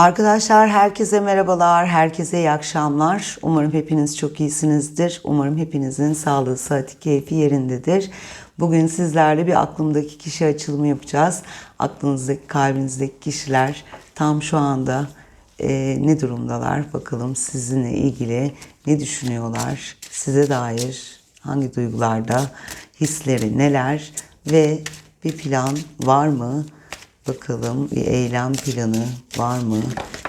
Arkadaşlar herkese merhabalar, herkese iyi akşamlar. Umarım hepiniz çok iyisinizdir. Umarım hepinizin sağlığı, sıhhati, keyfi yerindedir. Bugün sizlerle bir aklımdaki kişi açılımı yapacağız. Aklınızdaki, kalbinizdeki kişiler tam şu anda e, ne durumdalar? Bakalım sizinle ilgili ne düşünüyorlar? Size dair hangi duygularda, hisleri neler ve bir plan var mı? Bakalım bir eylem planı var mı?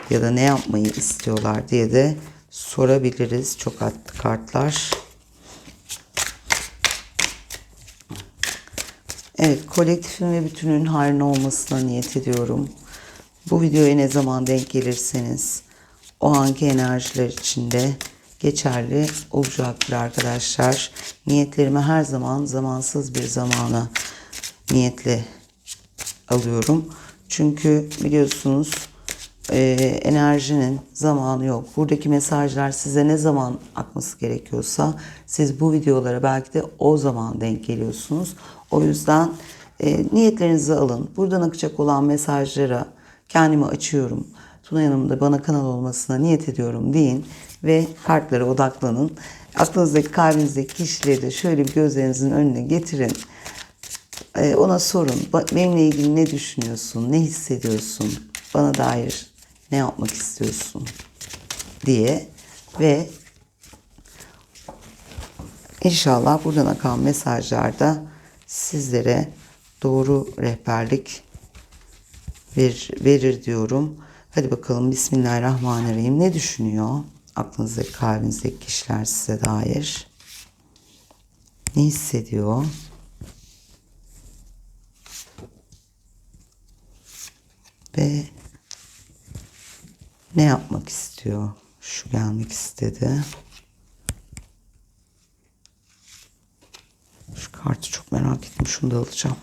Ya da ne yapmayı istiyorlar diye de sorabiliriz. Çok attı kartlar. Evet, kolektifin ve bütünün hayrına olmasına niyet ediyorum. Bu videoya ne zaman denk gelirseniz o anki enerjiler içinde geçerli olacaktır arkadaşlar. Niyetlerimi her zaman zamansız bir zamana niyetle alıyorum. Çünkü biliyorsunuz e, enerjinin zamanı yok. Buradaki mesajlar size ne zaman akması gerekiyorsa siz bu videolara belki de o zaman denk geliyorsunuz. O yüzden e, niyetlerinizi alın. Buradan akacak olan mesajlara kendimi açıyorum. Tuna Hanım da bana kanal olmasına niyet ediyorum deyin ve kartlara odaklanın. Aklınızdaki kalbinizdeki kişileri de şöyle bir gözlerinizin önüne getirin. Ee, ona sorun. Benimle ilgili ne düşünüyorsun? Ne hissediyorsun? Bana dair ne yapmak istiyorsun? diye ve inşallah buradan akan mesajlarda sizlere doğru rehberlik ver, verir diyorum. Hadi bakalım Bismillahirrahmanirrahim. Ne düşünüyor? Aklınızdaki, kalbinizdeki kişiler size dair. Ne hissediyor? Ve ne yapmak istiyor? Şu gelmek istedi. Şu kartı çok merak ettim. Şunu da alacağım.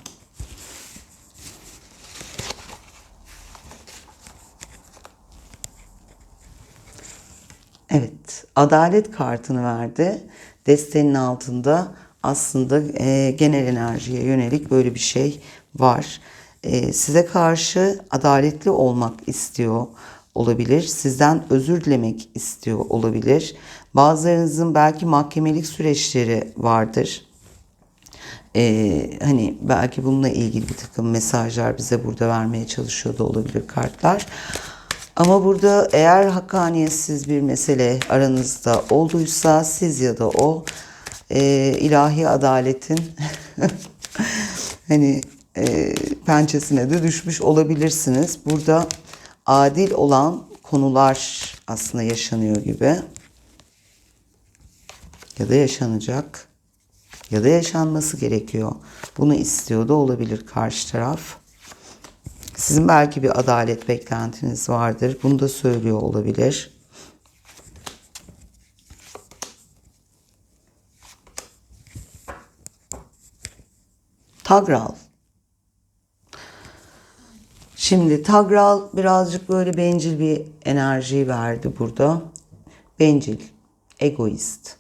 Evet, adalet kartını verdi. Desteğinin altında aslında e, genel enerjiye yönelik böyle bir şey var. E, size karşı adaletli olmak istiyor olabilir. Sizden özür dilemek istiyor olabilir. Bazılarınızın belki mahkemelik süreçleri vardır. Ee, hani belki bununla ilgili bir takım mesajlar bize burada vermeye çalışıyor da olabilir kartlar. Ama burada eğer hakkaniyetsiz bir mesele aranızda olduysa siz ya da o e, ilahi adaletin hani e, pençesine de düşmüş olabilirsiniz. Burada adil olan konular aslında yaşanıyor gibi ya da yaşanacak ya da yaşanması gerekiyor. Bunu istiyor da olabilir karşı taraf. Sizin belki bir adalet beklentiniz vardır. Bunu da söylüyor olabilir. Tagral. Şimdi Tagral birazcık böyle bencil bir enerji verdi burada. Bencil, egoist,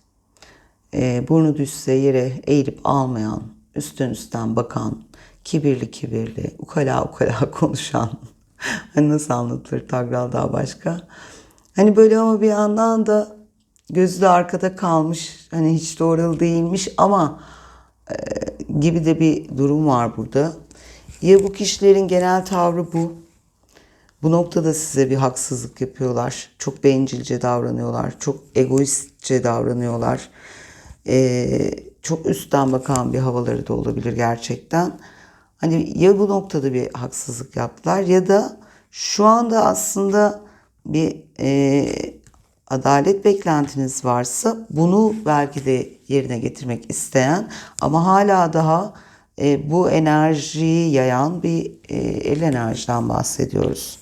e, burnu düşse yere eğilip almayan, üstten üstten bakan, kibirli kibirli, ukala ukala konuşan. hani nasıl anlatılır Tagral daha başka? Hani böyle ama bir yandan da gözü de arkada kalmış. Hani hiç doğralı değilmiş ama e, gibi de bir durum var burada. Ya bu kişilerin genel tavrı bu. Bu noktada size bir haksızlık yapıyorlar. Çok bencilce davranıyorlar. Çok egoistçe davranıyorlar. Ee, çok üstten bakan bir havaları da olabilir gerçekten. Hani ya bu noktada bir haksızlık yaptılar ya da şu anda aslında bir e, adalet beklentiniz varsa bunu belki de yerine getirmek isteyen ama hala daha e, bu enerjiyi yayan bir e, el enerjiden bahsediyoruz.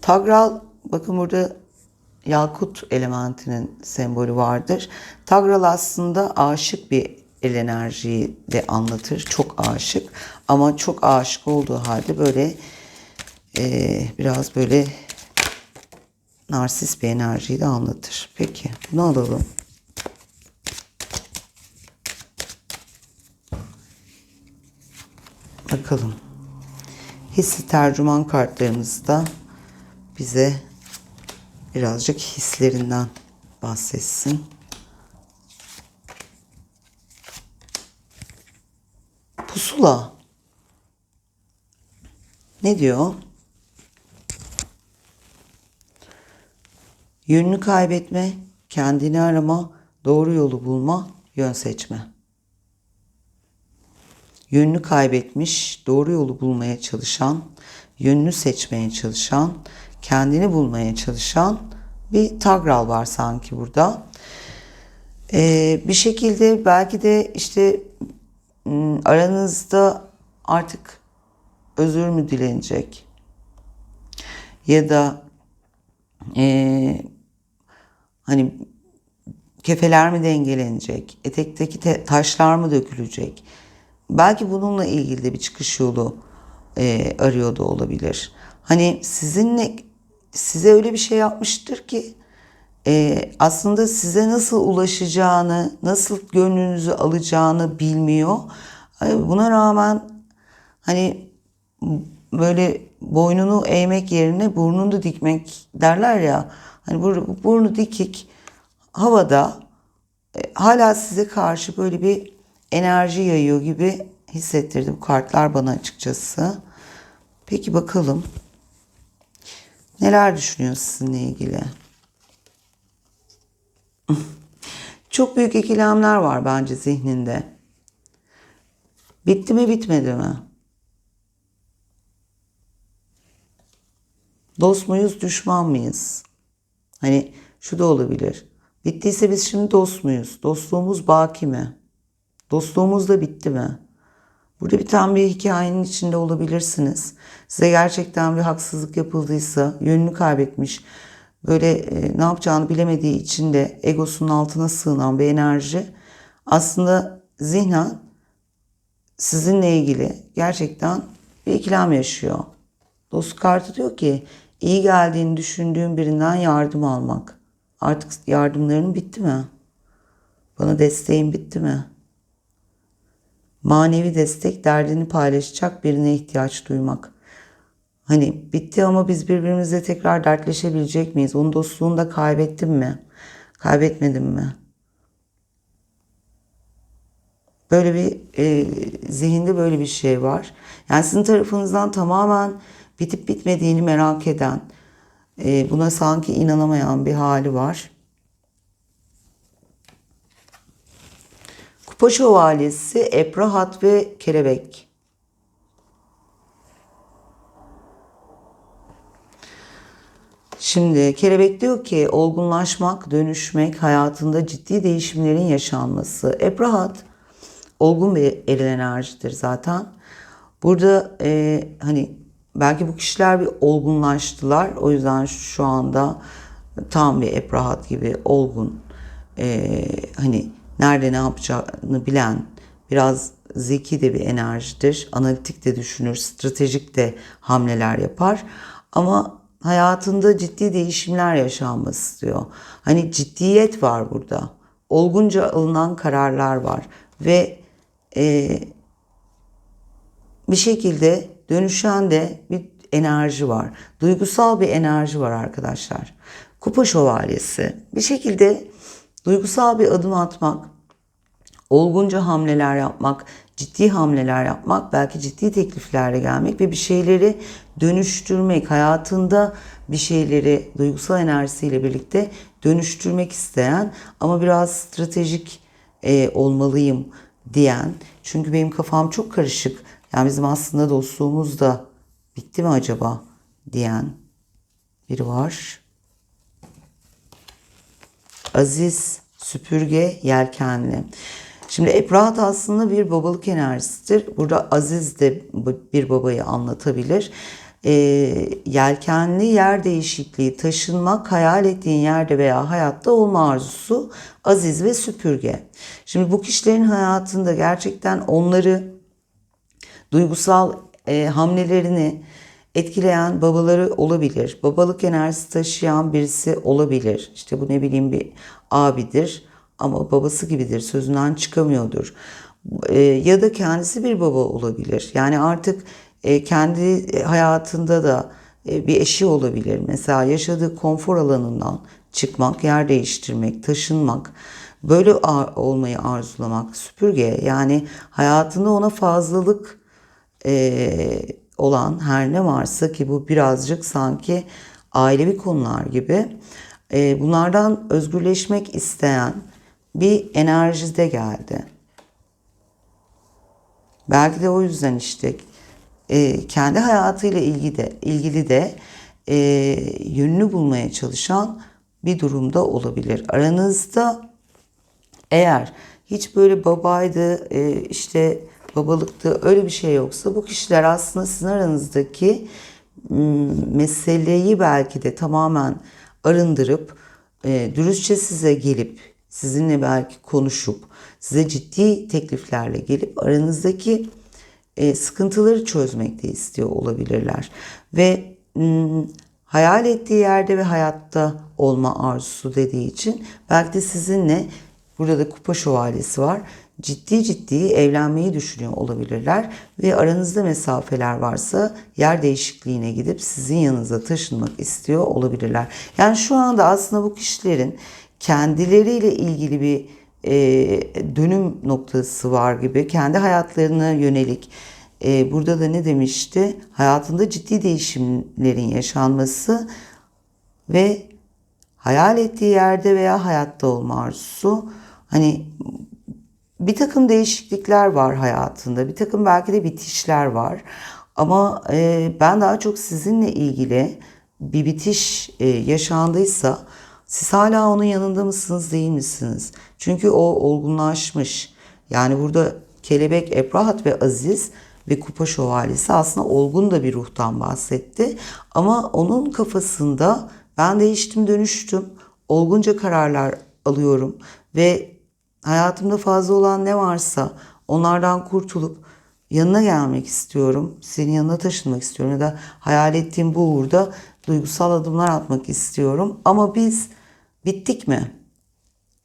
Tagral bakın burada yakut elementinin sembolü vardır. Tagral aslında aşık bir el enerjiyi de anlatır. Çok aşık ama çok aşık olduğu halde böyle e, biraz böyle narsist bir enerjiyi de anlatır. Peki bunu alalım. Bakalım. Hissi tercüman kartlarımız da bize birazcık hislerinden bahsetsin. Pusula. Ne diyor? Yönünü kaybetme, kendini arama, doğru yolu bulma, yön seçme. Yönünü kaybetmiş, doğru yolu bulmaya çalışan, yönünü seçmeye çalışan, kendini bulmaya çalışan bir tagral var sanki burada. Ee, bir şekilde belki de işte m, aranızda artık özür mü dilenecek? Ya da eee, hani kefeler mi dengelenecek? Etekteki te- taşlar mı dökülecek? Belki bununla ilgili de bir çıkış yolu eee, arıyor da olabilir. Hani sizinle size öyle bir şey yapmıştır ki eee, aslında size nasıl ulaşacağını, nasıl gönlünüzü alacağını bilmiyor. Ay, Buna rağmen hani böyle boynunu eğmek yerine burnunu dikmek derler ya. Hani bur- burnu dikik havada e, hala size karşı böyle bir enerji yayıyor gibi hissettirdi bu kartlar bana açıkçası. Peki bakalım. Neler düşünüyor sizinle ilgili? Çok büyük ikilemler var bence zihninde. Bitti mi bitmedi mi? Dost muyuz, düşman mıyız? Hani şu da olabilir. Bittiyse biz şimdi dost muyuz? Dostluğumuz baki mi? Dostluğumuz da bitti mi? Burada bir tane bir hikayenin içinde olabilirsiniz. Size gerçekten bir haksızlık yapıldıysa, yönünü kaybetmiş, böyle e, ne yapacağını bilemediği için de egosunun altına sığınan bir enerji aslında zihnen sizinle ilgili gerçekten bir ikilem yaşıyor. Dost kartı diyor ki iyi geldiğini düşündüğün birinden yardım almak. Artık yardımların bitti mi? Bana desteğin bitti mi? Manevi destek derdini paylaşacak birine ihtiyaç duymak. Hani bitti ama biz birbirimizle tekrar dertleşebilecek miyiz? Onun dostluğunu da kaybettim mi? Kaybetmedim mi? Böyle bir e, zihinde böyle bir şey var. Yani sizin tarafınızdan tamamen bitip bitmediğini merak eden, e, buna sanki inanamayan bir hali var. Kupa Şövalyesi, Eprahat ve Kelebek. Şimdi kelebek diyor ki olgunlaşmak, dönüşmek, hayatında ciddi değişimlerin yaşanması. Eprahat olgun bir eril enerjidir zaten. Burada e, hani belki bu kişiler bir olgunlaştılar. O yüzden şu anda tam bir eprahat gibi olgun e, hani nerede ne yapacağını bilen biraz zeki de bir enerjidir. Analitik de düşünür, stratejik de hamleler yapar. Ama hayatında ciddi değişimler yaşanması istiyor. Hani ciddiyet var burada. Olgunca alınan kararlar var ve e, bir şekilde dönüşen de bir enerji var. Duygusal bir enerji var arkadaşlar. Kupa şövalyesi. Bir şekilde duygusal bir adım atmak, olgunca hamleler yapmak, ciddi hamleler yapmak, belki ciddi tekliflerle gelmek ve bir şeyleri dönüştürmek, hayatında bir şeyleri duygusal enerjisiyle birlikte dönüştürmek isteyen ama biraz stratejik e, olmalıyım diyen. Çünkü benim kafam çok karışık. Yani bizim aslında dostluğumuz da bitti mi acaba diyen biri var. Aziz Süpürge Yelkenli. Şimdi Eprahat aslında bir babalık enerjisidir. Burada Aziz de bir babayı anlatabilir. E, yelkenli yer değişikliği, taşınmak, hayal ettiğin yerde veya hayatta olma arzusu aziz ve süpürge. Şimdi bu kişilerin hayatında gerçekten onları duygusal e, hamlelerini etkileyen babaları olabilir. Babalık enerjisi taşıyan birisi olabilir. İşte bu ne bileyim bir abidir ama babası gibidir. Sözünden çıkamıyordur. E, ya da kendisi bir baba olabilir. Yani artık e, kendi hayatında da e, bir eşi olabilir. Mesela yaşadığı konfor alanından çıkmak, yer değiştirmek, taşınmak, böyle ar- olmayı arzulamak, süpürge yani hayatında ona fazlalık e, olan her ne varsa ki bu birazcık sanki ailevi konular gibi e, bunlardan özgürleşmek isteyen bir enerjide geldi. Belki de o yüzden işte e, kendi hayatıyla ilgili de, ilgili de e, yönünü bulmaya çalışan bir durumda olabilir. Aranızda eğer hiç böyle babaydı, e, işte babalıktı öyle bir şey yoksa bu kişiler aslında sizin aranızdaki meseleyi belki de tamamen arındırıp e, dürüstçe size gelip sizinle belki konuşup size ciddi tekliflerle gelip aranızdaki e, sıkıntıları çözmek de istiyor olabilirler. Ve m, hayal ettiği yerde ve hayatta olma arzusu dediği için belki de sizinle burada da kupa şövalyesi var. Ciddi ciddi evlenmeyi düşünüyor olabilirler ve aranızda mesafeler varsa yer değişikliğine gidip sizin yanınıza taşınmak istiyor olabilirler. Yani şu anda aslında bu kişilerin kendileriyle ilgili bir e, dönüm noktası var gibi. Kendi hayatlarına yönelik. E, burada da ne demişti? Hayatında ciddi değişimlerin yaşanması ve hayal ettiği yerde veya hayatta olma arzusu. Hani bir takım değişiklikler var hayatında bir takım belki de bitişler var. Ama e, ben daha çok sizinle ilgili bir bitiş e, yaşandıysa siz hala onun yanında mısınız değil misiniz? Çünkü o olgunlaşmış. Yani burada kelebek, Ebrahat ve Aziz ve kupa şövalyesi aslında olgun da bir ruhtan bahsetti. Ama onun kafasında ben değiştim dönüştüm. Olgunca kararlar alıyorum ve hayatımda fazla olan ne varsa onlardan kurtulup yanına gelmek istiyorum. Senin yanına taşınmak istiyorum ya da hayal ettiğim bu uğurda duygusal adımlar atmak istiyorum. Ama biz bittik mi?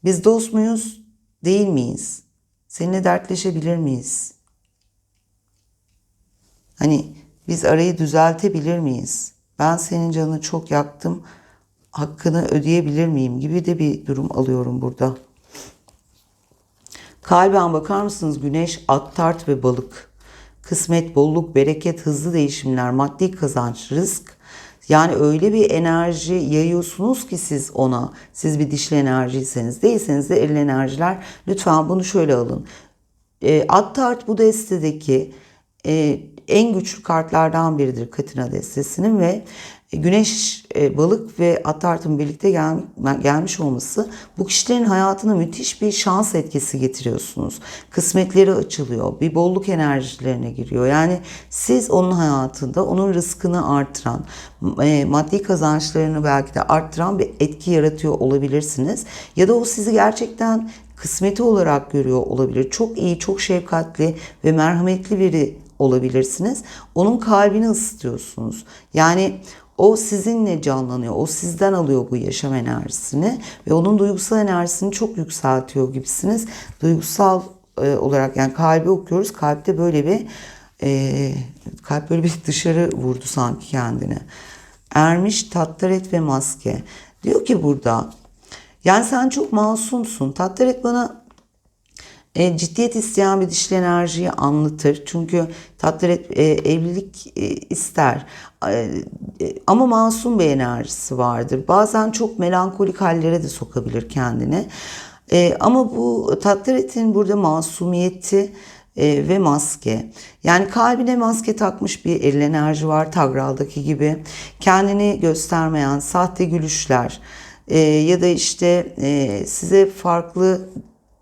Biz dost muyuz? Değil miyiz? Seninle dertleşebilir miyiz? Hani biz arayı düzeltebilir miyiz? Ben senin canını çok yaktım. Hakkını ödeyebilir miyim gibi de bir durum alıyorum burada. Kalben bakar mısınız? Güneş, at, tart ve balık. Kısmet, bolluk, bereket, hızlı değişimler, maddi kazanç, rızk. Yani öyle bir enerji yayıyorsunuz ki siz ona. Siz bir dişli enerjiyseniz değilseniz de eril enerjiler. Lütfen bunu şöyle alın. E, at tart bu destedeki e, en güçlü kartlardan biridir Katina destesinin ve Güneş, e, balık ve at tartın birlikte gel, gelmiş olması bu kişilerin hayatına müthiş bir şans etkisi getiriyorsunuz. Kısmetleri açılıyor, bir bolluk enerjilerine giriyor. Yani siz onun hayatında onun rızkını artıran, e, maddi kazançlarını belki de arttıran bir etki yaratıyor olabilirsiniz. Ya da o sizi gerçekten kısmeti olarak görüyor olabilir. Çok iyi, çok şefkatli ve merhametli biri olabilirsiniz. Onun kalbini ısıtıyorsunuz. Yani o sizinle canlanıyor. O sizden alıyor bu yaşam enerjisini ve onun duygusal enerjisini çok yükseltiyor gibisiniz. Duygusal e, olarak yani kalbi okuyoruz. Kalpte böyle bir e, kalp böyle bir dışarı vurdu sanki kendine. Ermiş, tattaret ve maske. Diyor ki burada yani sen çok masumsun. Tattaret bana e, ciddiyet isteyen bir dişli enerjiyi anlatır. Çünkü tatlı e, evlilik e, ister. E, ama masum bir enerjisi vardır. Bazen çok melankolik hallere de sokabilir kendini. E, ama bu tatlı burada masumiyeti e, ve maske. Yani kalbine maske takmış bir eril enerji var Tagral'daki gibi. Kendini göstermeyen sahte gülüşler e, ya da işte e, size farklı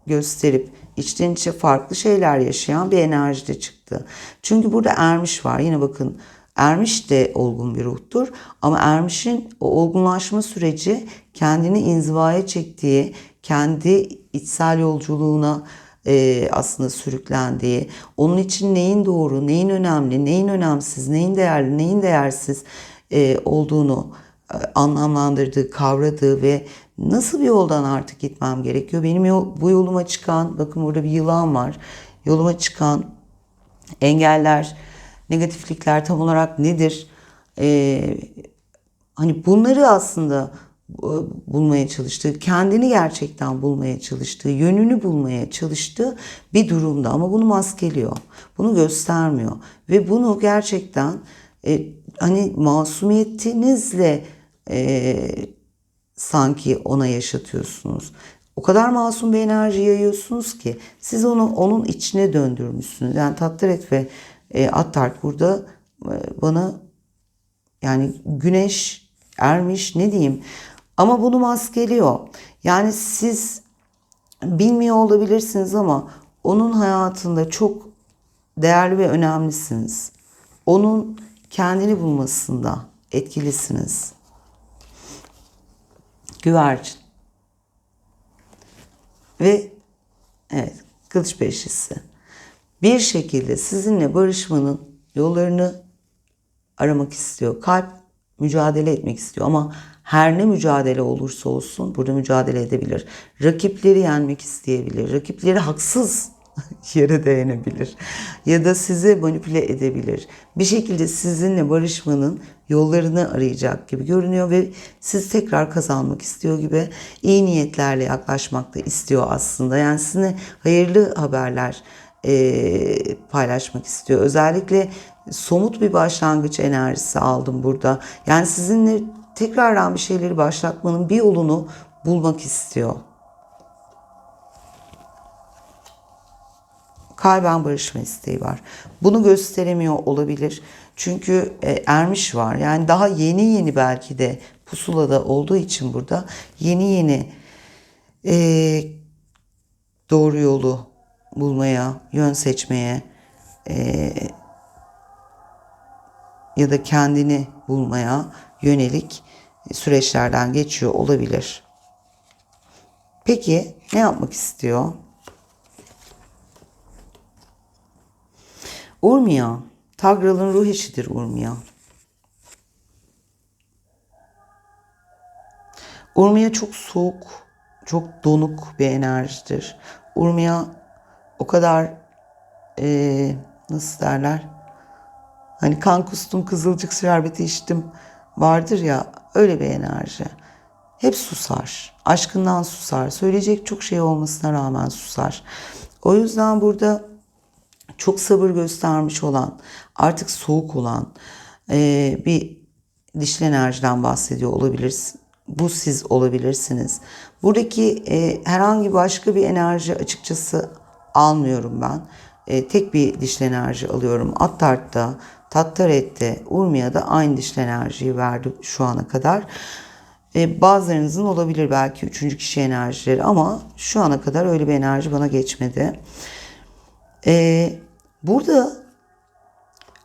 gösterip içten içe farklı şeyler yaşayan bir enerji de çıktı. Çünkü burada ermiş var. Yine bakın ermiş de olgun bir ruhtur. Ama ermişin o olgunlaşma süreci kendini inzivaya çektiği, kendi içsel yolculuğuna e, aslında sürüklendiği, onun için neyin doğru, neyin önemli, neyin önemsiz, neyin değerli, neyin değersiz e, olduğunu e, anlamlandırdığı, kavradığı ve nasıl bir yoldan artık gitmem gerekiyor? Benim yol, bu yoluma çıkan, bakın burada bir yılan var. Yoluma çıkan engeller Negatiflikler tam olarak nedir? Ee, hani bunları aslında e, bulmaya çalıştığı, kendini gerçekten bulmaya çalıştığı, yönünü bulmaya çalıştığı bir durumda ama bunu maskeliyor. Bunu göstermiyor ve bunu gerçekten e, hani masumiyetinizle e, sanki ona yaşatıyorsunuz. O kadar masum bir enerji yayıyorsunuz ki siz onu onun içine döndürmüşsünüz. Yani Tattaret ve e, Attart burada e, bana yani güneş ermiş ne diyeyim ama bunu maskeliyor. Yani siz bilmiyor olabilirsiniz ama onun hayatında çok değerli ve önemlisiniz. Onun kendini bulmasında etkilisiniz. Güvercin. Ve evet kılıç beşlisi. Bir şekilde sizinle barışmanın yollarını aramak istiyor. Kalp mücadele etmek istiyor ama her ne mücadele olursa olsun burada mücadele edebilir. Rakipleri yenmek isteyebilir. Rakipleri haksız yere değinebilir. Ya da sizi manipüle edebilir. Bir şekilde sizinle barışmanın yollarını arayacak gibi görünüyor ve siz tekrar kazanmak istiyor gibi iyi niyetlerle yaklaşmak da istiyor aslında. Yani sizinle hayırlı haberler e, paylaşmak istiyor. Özellikle somut bir başlangıç enerjisi aldım burada. Yani sizinle tekrardan bir şeyleri başlatmanın bir yolunu bulmak istiyor. Kalben barışma isteği var. Bunu gösteremiyor olabilir. Çünkü e, ermiş var. Yani daha yeni yeni belki de pusulada olduğu için burada yeni yeni e, doğru yolu bulmaya, yön seçmeye e, ya da kendini bulmaya yönelik süreçlerden geçiyor olabilir. Peki ne yapmak istiyor? Urmia, Tagral'ın ruh eşidir Urmia. Urmia çok soğuk, çok donuk bir enerjidir. Urmia o kadar e, nasıl derler? Hani kan kustum, kızılcık şerbeti içtim vardır ya öyle bir enerji. Hep susar. Aşkından susar. Söyleyecek çok şey olmasına rağmen susar. O yüzden burada çok sabır göstermiş olan, artık soğuk olan e, bir dişli enerjiden bahsediyor olabilirsin. Bu siz olabilirsiniz. Buradaki e, herhangi başka bir enerji açıkçası almıyorum ben. E, tek bir dişli enerji alıyorum. Attart'ta, Tattaret'te, Urmia'da aynı dişli enerjiyi verdi şu ana kadar. E, bazılarınızın olabilir belki üçüncü kişi enerjileri ama şu ana kadar öyle bir enerji bana geçmedi. E, burada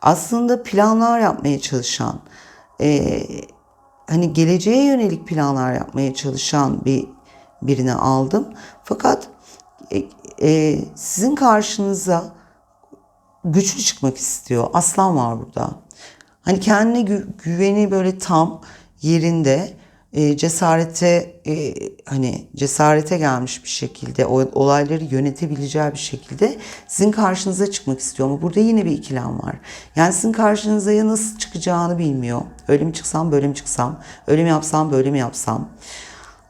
aslında planlar yapmaya çalışan, e, hani geleceğe yönelik planlar yapmaya çalışan bir birini aldım. Fakat e, e, sizin karşınıza güçlü çıkmak istiyor. Aslan var burada. Hani kendine gü- güveni böyle tam yerinde e, cesarete e, hani cesarete gelmiş bir şekilde olayları yönetebileceği bir şekilde sizin karşınıza çıkmak istiyor ama burada yine bir ikilem var. Yani sizin karşınıza ya nasıl çıkacağını bilmiyor. Öyle mi çıksam böyle mi çıksam? Öyle mi yapsam böyle mi yapsam?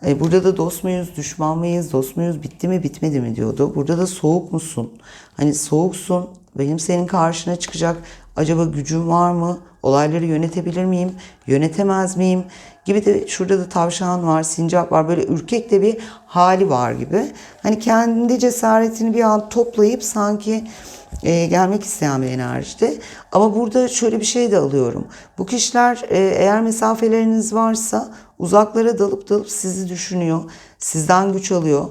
E, burada da dost muyuz, düşman mıyız, dost muyuz, bitti mi, bitmedi mi diyordu. Burada da soğuk musun? Hani soğuksun, benim senin karşına çıkacak acaba gücüm var mı? Olayları yönetebilir miyim? Yönetemez miyim? Gibi de şurada da tavşan var, sincap var. Böyle ürkek de bir hali var gibi. Hani kendi cesaretini bir an toplayıp sanki e, gelmek isteyen bir enerjide. Ama burada şöyle bir şey de alıyorum. Bu kişiler e, eğer mesafeleriniz varsa uzaklara dalıp dalıp sizi düşünüyor. Sizden güç alıyor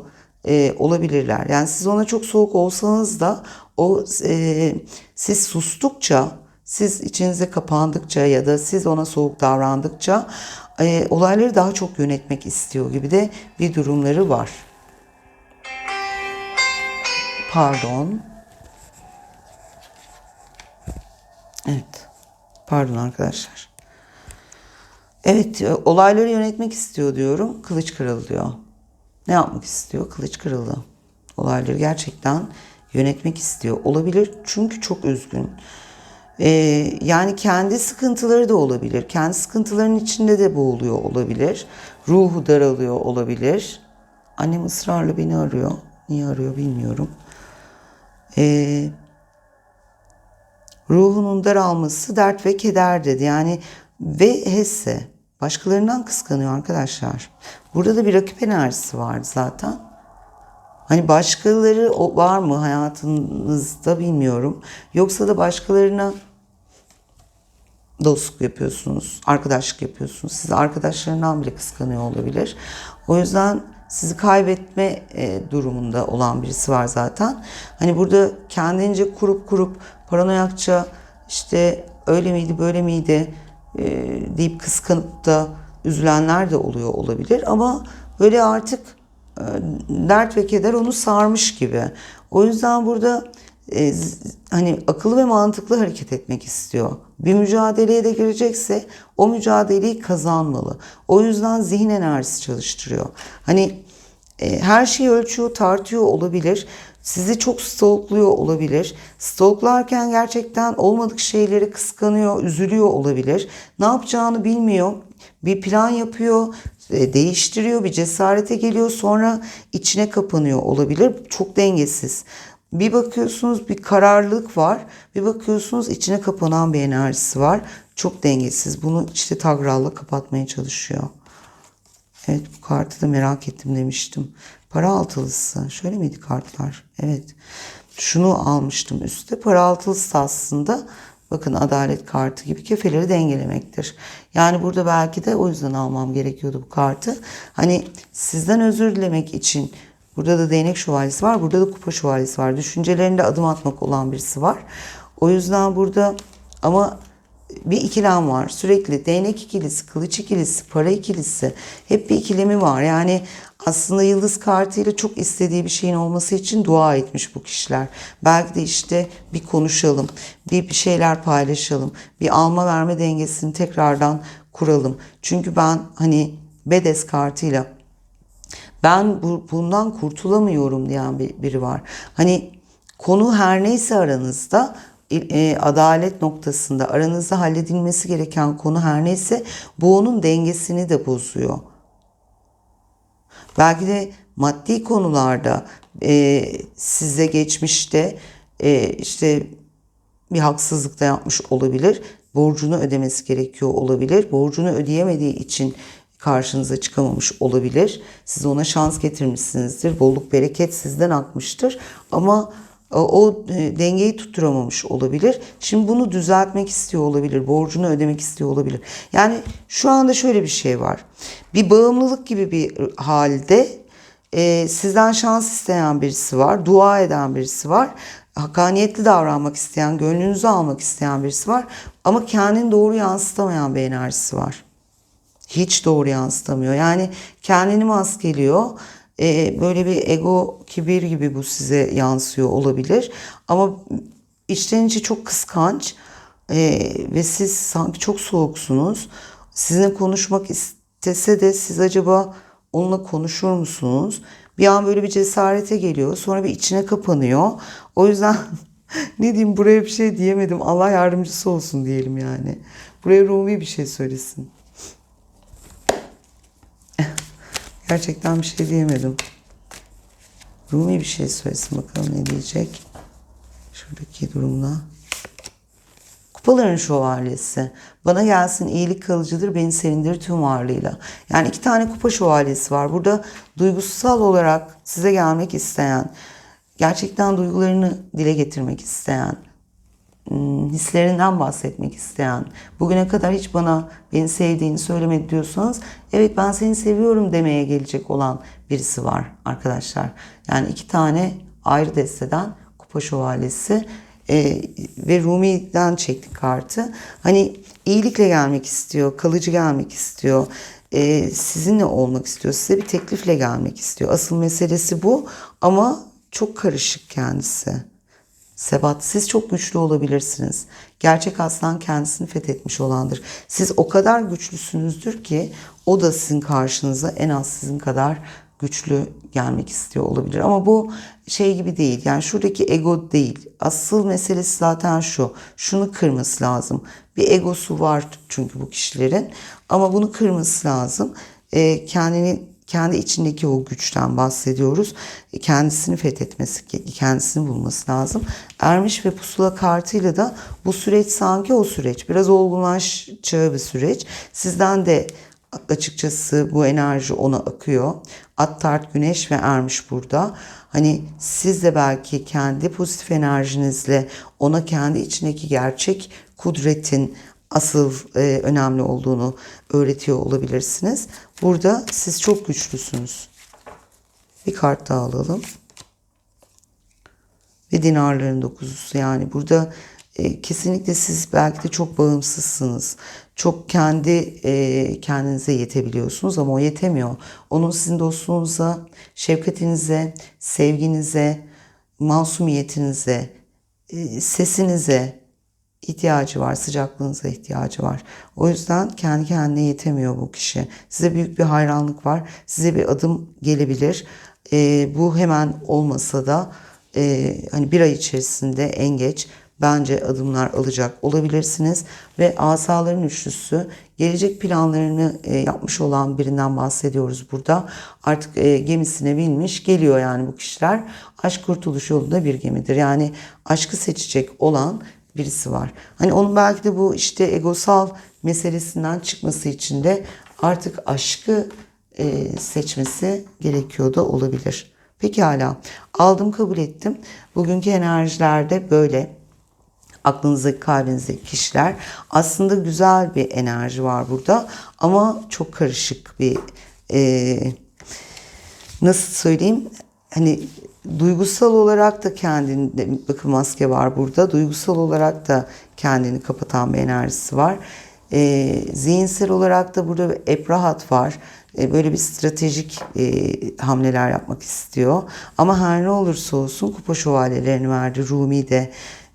e, olabilirler. Yani siz ona çok soğuk olsanız da o e, siz sustukça, siz içinize kapandıkça ya da siz ona soğuk davrandıkça e, olayları daha çok yönetmek istiyor gibi de bir durumları var. Pardon. Evet. Pardon arkadaşlar. Evet, e, olayları yönetmek istiyor diyorum. Kılıç kırıldı diyor. Ne yapmak istiyor? Kılıç kırıldı. Olayları gerçekten yönetmek istiyor. Olabilir çünkü çok üzgün. Ee, yani kendi sıkıntıları da olabilir. Kendi sıkıntılarının içinde de boğuluyor olabilir. Ruhu daralıyor olabilir. Annem ısrarla beni arıyor. Niye arıyor bilmiyorum. Ee, ruhunun daralması dert ve keder dedi. Yani ve hesse başkalarından kıskanıyor arkadaşlar. Burada da bir rakip enerjisi vardı zaten. Hani başkaları var mı hayatınızda bilmiyorum. Yoksa da başkalarına dostluk yapıyorsunuz, arkadaşlık yapıyorsunuz. Sizi arkadaşlarından bile kıskanıyor olabilir. O yüzden sizi kaybetme e, durumunda olan birisi var zaten. Hani burada kendince kurup kurup paranoyakça işte öyle miydi böyle miydi e, deyip kıskanıp da üzülenler de oluyor olabilir. Ama böyle artık e, dert ve keder onu sarmış gibi. O yüzden burada e, hani akıllı ve mantıklı hareket etmek istiyor. Bir mücadeleye de girecekse o mücadeleyi kazanmalı. O yüzden zihin enerjisi çalıştırıyor. Hani e, her şeyi ölçüyor, tartıyor olabilir. Sizi çok stalkluyor olabilir. Stalklarken gerçekten olmadık şeyleri kıskanıyor, üzülüyor olabilir. Ne yapacağını bilmiyor. Bir plan yapıyor, e, değiştiriyor, bir cesarete geliyor, sonra içine kapanıyor olabilir. Çok dengesiz. Bir bakıyorsunuz bir kararlılık var. Bir bakıyorsunuz içine kapanan bir enerjisi var. Çok dengesiz. Bunu işte tagralla kapatmaya çalışıyor. Evet bu kartı da merak ettim demiştim. Para altılısı. Şöyle miydi kartlar? Evet. Şunu almıştım üstte. Para altılısı da aslında bakın adalet kartı gibi kefeleri dengelemektir. Yani burada belki de o yüzden almam gerekiyordu bu kartı. Hani sizden özür dilemek için burada da değnek şövalyesi var. Burada da kupa şövalyesi var. Düşüncelerinde adım atmak olan birisi var. O yüzden burada ama bir ikilem var. Sürekli değnek ikilisi, kılıç ikilisi, para ikilisi hep bir ikilemi var. Yani aslında yıldız kartıyla çok istediği bir şeyin olması için dua etmiş bu kişiler. Belki de işte bir konuşalım, bir şeyler paylaşalım, bir alma verme dengesini tekrardan kuralım. Çünkü ben hani Bedes kartıyla ben bu, bundan kurtulamıyorum diyen bir, biri var. Hani konu her neyse aranızda e, adalet noktasında aranızda halledilmesi gereken konu her neyse bu onun dengesini de bozuyor. Belki de maddi konularda e, size geçmişte e, işte bir haksızlık da yapmış olabilir. Borcunu ödemesi gerekiyor olabilir. Borcunu ödeyemediği için karşınıza çıkamamış olabilir. Siz ona şans getirmişsinizdir. Bolluk bereket sizden akmıştır. Ama o, o e, dengeyi tutturamamış olabilir. Şimdi bunu düzeltmek istiyor olabilir. Borcunu ödemek istiyor olabilir. Yani şu anda şöyle bir şey var. Bir bağımlılık gibi bir halde e, sizden şans isteyen birisi var. Dua eden birisi var. Hakkaniyetli davranmak isteyen, gönlünüzü almak isteyen birisi var. Ama kendini doğru yansıtamayan bir enerjisi var hiç doğru yansıtamıyor. Yani kendini maskeliyor. Ee, böyle bir ego kibir gibi bu size yansıyor olabilir. Ama içten içe çok kıskanç ee, ve siz sanki çok soğuksunuz. Sizinle konuşmak istese de siz acaba onunla konuşur musunuz? Bir an böyle bir cesarete geliyor. Sonra bir içine kapanıyor. O yüzden ne diyeyim buraya bir şey diyemedim. Allah yardımcısı olsun diyelim yani. Buraya Rumi bir şey söylesin. Gerçekten bir şey diyemedim. Rumi bir şey söylesin bakalım ne diyecek. Şuradaki durumla. Kupaların şövalyesi. Bana gelsin iyilik kalıcıdır, beni sevindirir tüm varlığıyla. Yani iki tane kupa şövalyesi var. Burada duygusal olarak size gelmek isteyen, gerçekten duygularını dile getirmek isteyen, hislerinden bahsetmek isteyen, bugüne kadar hiç bana beni sevdiğini söylemedi diyorsanız, evet ben seni seviyorum demeye gelecek olan birisi var arkadaşlar. Yani iki tane ayrı desteden kupa şövalyesi e, ve Rumi'den çektik kartı. Hani iyilikle gelmek istiyor, kalıcı gelmek istiyor, e, sizinle olmak istiyor, size bir teklifle gelmek istiyor. Asıl meselesi bu ama çok karışık kendisi. Sebat siz çok güçlü olabilirsiniz. Gerçek aslan kendisini fethetmiş olandır. Siz o kadar güçlüsünüzdür ki o da sizin karşınıza en az sizin kadar güçlü gelmek istiyor olabilir. Ama bu şey gibi değil. Yani şuradaki ego değil. Asıl meselesi zaten şu. Şunu kırması lazım. Bir egosu var çünkü bu kişilerin. Ama bunu kırması lazım. Ee, kendini kendi içindeki o güçten bahsediyoruz. Kendisini fethetmesi, kendisini bulması lazım. Ermiş ve pusula kartıyla da bu süreç sanki o süreç. Biraz olgunlaşacağı bir süreç. Sizden de açıkçası bu enerji ona akıyor. Attart Güneş ve Ermiş burada. Hani siz de belki kendi pozitif enerjinizle ona kendi içindeki gerçek kudretin asıl e, önemli olduğunu öğretiyor olabilirsiniz. Burada siz çok güçlüsünüz. Bir kart daha alalım. Ve dinarların dokuzusu yani burada e, kesinlikle siz belki de çok bağımsızsınız. Çok kendi e, kendinize yetebiliyorsunuz ama o yetemiyor. Onun sizin dostluğunuza, şefkatinize, sevginize, masumiyetinize, e, sesinize ihtiyacı var, sıcaklığınıza ihtiyacı var. O yüzden kendi kendine yetemiyor bu kişi. Size büyük bir hayranlık var. Size bir adım gelebilir. E, bu hemen olmasa da e, hani bir ay içerisinde en geç bence adımlar alacak olabilirsiniz ve asaların üçlüsü gelecek planlarını e, yapmış olan birinden bahsediyoruz burada. Artık e, gemisine binmiş geliyor yani bu kişiler. Aşk kurtuluş yolunda bir gemidir. Yani aşkı seçecek olan birisi var. Hani onun belki de bu işte egosal meselesinden çıkması için de artık aşkı e, seçmesi gerekiyor da olabilir. Peki hala aldım kabul ettim. Bugünkü enerjilerde böyle aklınızdaki kalbinizdeki kişiler aslında güzel bir enerji var burada ama çok karışık bir e, nasıl söyleyeyim hani duygusal olarak da kendinde bakın maske var burada. Duygusal olarak da kendini kapatan bir enerjisi var. E, zihinsel olarak da burada bir eprahat var. E, böyle bir stratejik e, hamleler yapmak istiyor. Ama her ne olursa olsun kupa şövalyelerini verdi. Rumi de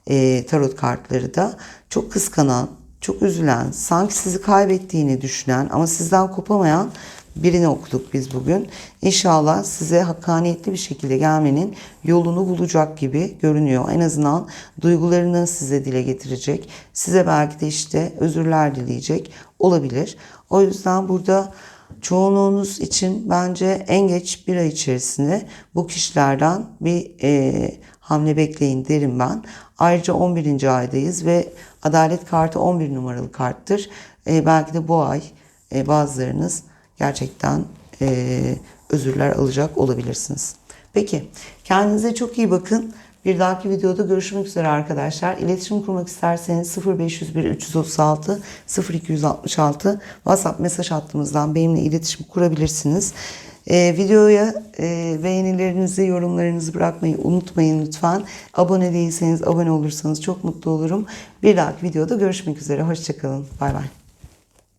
e, tarot kartları da. Çok kıskanan, çok üzülen, sanki sizi kaybettiğini düşünen ama sizden kopamayan birini okuduk biz bugün. İnşallah size hakkaniyetli bir şekilde gelmenin yolunu bulacak gibi görünüyor. En azından duygularını size dile getirecek. Size belki de işte özürler dileyecek olabilir. O yüzden burada çoğunluğunuz için bence en geç bir ay içerisinde bu kişilerden bir e, hamle bekleyin derim ben. Ayrıca 11. aydayız ve adalet kartı 11 numaralı karttır. E, belki de bu ay e, bazılarınız gerçekten e, özürler alacak olabilirsiniz. Peki kendinize çok iyi bakın. Bir dahaki videoda görüşmek üzere arkadaşlar. İletişim kurmak isterseniz 0501 336 0266 WhatsApp mesaj hattımızdan benimle iletişim kurabilirsiniz. Ee, videoya e, beğenilerinizi, yorumlarınızı bırakmayı unutmayın lütfen. Abone değilseniz abone olursanız çok mutlu olurum. Bir dahaki videoda görüşmek üzere. Hoşçakalın. Bay bay.